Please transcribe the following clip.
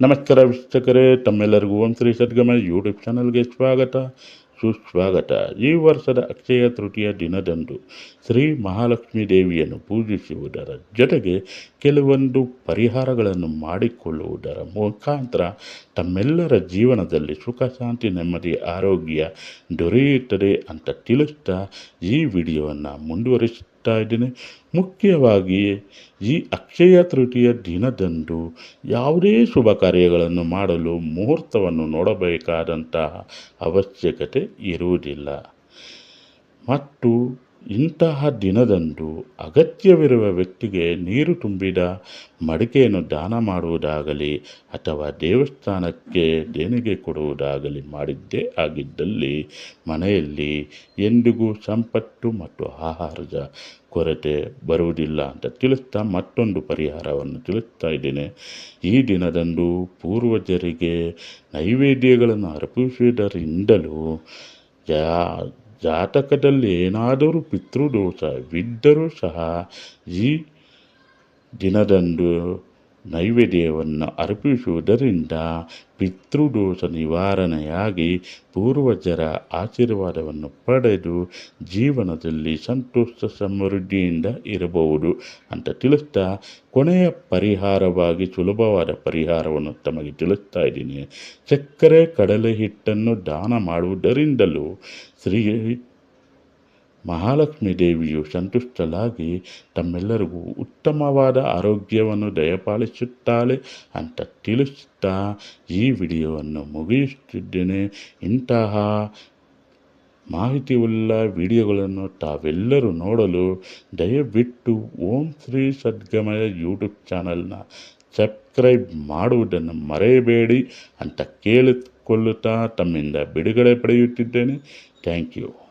ನಮಸ್ಕಾರ ವೀಕ್ಷಕರೇ, ತಮ್ಮೆಲ್ಲರಿಗೂ ಓಂ ಶ್ರೀ ಸದ್ಗಮ ಯೂಟ್ಯೂಬ್ ಚಾನಲ್ಗೆ ಸ್ವಾಗತ. ಸುಸ್ವಾಗತ. ಈ ವರ್ಷದ ಅಕ್ಷಯ ತೃತೀಯ ದಿನದಂದು ಶ್ರೀ ಮಹಾಲಕ್ಷ್ಮೀ ದೇವಿಯನ್ನು ಪೂಜಿಸುವುದರ ಜೊತೆಗೆ ಕೆಲವೊಂದು ಪರಿಹಾರಗಳನ್ನು ಮಾಡಿಕೊಳ್ಳುವುದರ ಮುಖಾಂತರ ತಮ್ಮೆಲ್ಲರ ಜೀವನದಲ್ಲಿ ಸುಖ, ಶಾಂತಿ, ನೆಮ್ಮದಿ, ಆರೋಗ್ಯ ದೊರೆಯುತ್ತದೆ ಅಂತ ತಿಳಿಸ್ತಾ ಈ ವಿಡಿಯೋವನ್ನು ಮುಂದುವರಿಸ್ತಾ ಇದ್ದೀನಿ ಮುಖ್ಯವಾಗಿ ಈ ಅಕ್ಷಯ ತೃತೀಯ ದಿನದಂದು ಯಾವುದೇ ಶುಭ ಕಾರ್ಯಗಳನ್ನು ಮಾಡಲು ಮುಹೂರ್ತವನ್ನು ನೋಡಬೇಕಾದಂತಹ ಅವಶ್ಯಕತೆ ಇರುವುದಿಲ್ಲ. ಮತ್ತು ಇಂತಹ ದಿನದಂದು ಅಗತ್ಯವಿರುವ ವ್ಯಕ್ತಿಗೆ ನೀರು ತುಂಬಿದ ಮಡಿಕೆಯನ್ನು ದಾನ ಮಾಡುವುದಾಗಲಿ ಅಥವಾ ದೇವಸ್ಥಾನಕ್ಕೆ ದೇಣಿಗೆ ಕೊಡುವುದಾಗಲಿ ಮಾಡಿದ್ದೇ ಆಗಿದ್ದಲ್ಲಿ ಮನೆಯಲ್ಲಿ ಎಂದಿಗೂ ಸಂಪತ್ತು ಮತ್ತು ಆಹಾರದ ಕೊರತೆ ಬರುವುದಿಲ್ಲ ಅಂತ ತಿಳಿಸ್ತಾ ಮತ್ತೊಂದು ಪರಿಹಾರವನ್ನು ತಿಳಿಸ್ತಾ ಇದ್ದೇನೆ. ಈ ದಿನದಂದು ಪೂರ್ವಜರಿಗೆ ನೈವೇದ್ಯಗಳನ್ನು ಅರ್ಪಿಸುವುದರಿಂದಲೂ ಜಾ ಜಾತಕದಲ್ಲಿ ಏನಾದರೂ ಪಿತೃದೋಷವಿದ್ದರೂ ಸಹ ಈ ದಿನದಂದು ನೈವೇದ್ಯವನ್ನು ಅರ್ಪಿಸುವುದರಿಂದ ಪಿತೃದೋಷ ನಿವಾರಣೆಯಾಗಿ ಪೂರ್ವಜರ ಆಶೀರ್ವಾದವನ್ನು ಪಡೆದು ಜೀವನದಲ್ಲಿ ಸಂತೋಷ ಸಮೃದ್ಧಿಯಿಂದ ಇರಬಹುದು ಅಂತ ತಿಳಿಸ್ತಾ ಕೊನೆಯ ಪರಿಹಾರವಾಗಿ ಸುಲಭವಾದ ಪರಿಹಾರವನ್ನು ತಮಗೆ ತಿಳಿಸ್ತಾ ಇದ್ದೀನಿ. ಸಕ್ಕರೆ, ಕಡಲೆ ಹಿಟ್ಟನ್ನು ದಾನ ಮಾಡುವುದರಿಂದಲೂ ಶ್ರೀ ಮಹಾಲಕ್ಷ್ಮೀ ದೇವಿಯು ಸಂತುಷ್ಟಳಾಗಿ ತಮ್ಮೆಲ್ಲರಿಗೂ ಉತ್ತಮವಾದ ಆರೋಗ್ಯವನ್ನು ದಯಪಾಲಿಸುತ್ತಾಳೆ ಅಂತ ತಿಳಿಸುತ್ತಾ ಈ ವಿಡಿಯೋವನ್ನು ಮುಗಿಸುತ್ತಿದ್ದೇನೆ ಇಂತಹ ಮಾಹಿತಿಯುಳ್ಳ ವಿಡಿಯೋಗಳನ್ನು ತಾವೆಲ್ಲರೂ ನೋಡಲು ದಯವಿಟ್ಟು ಓಂ ಶ್ರೀ ಸದ್ಗಮಯ ಯೂಟ್ಯೂಬ್ ಚಾನಲ್ನ ಸಬ್ಸ್ಕ್ರೈಬ್ ಮಾಡುವುದನ್ನು ಮರೆಯಬೇಡಿ ಅಂತ ಕೇಳಿಕೊಳ್ಳುತ್ತಾ ತಮ್ಮಿಂದ ಬಿಡುಗಡೆ ಪಡೆಯುತ್ತಿದ್ದೇನೆ. Thank you.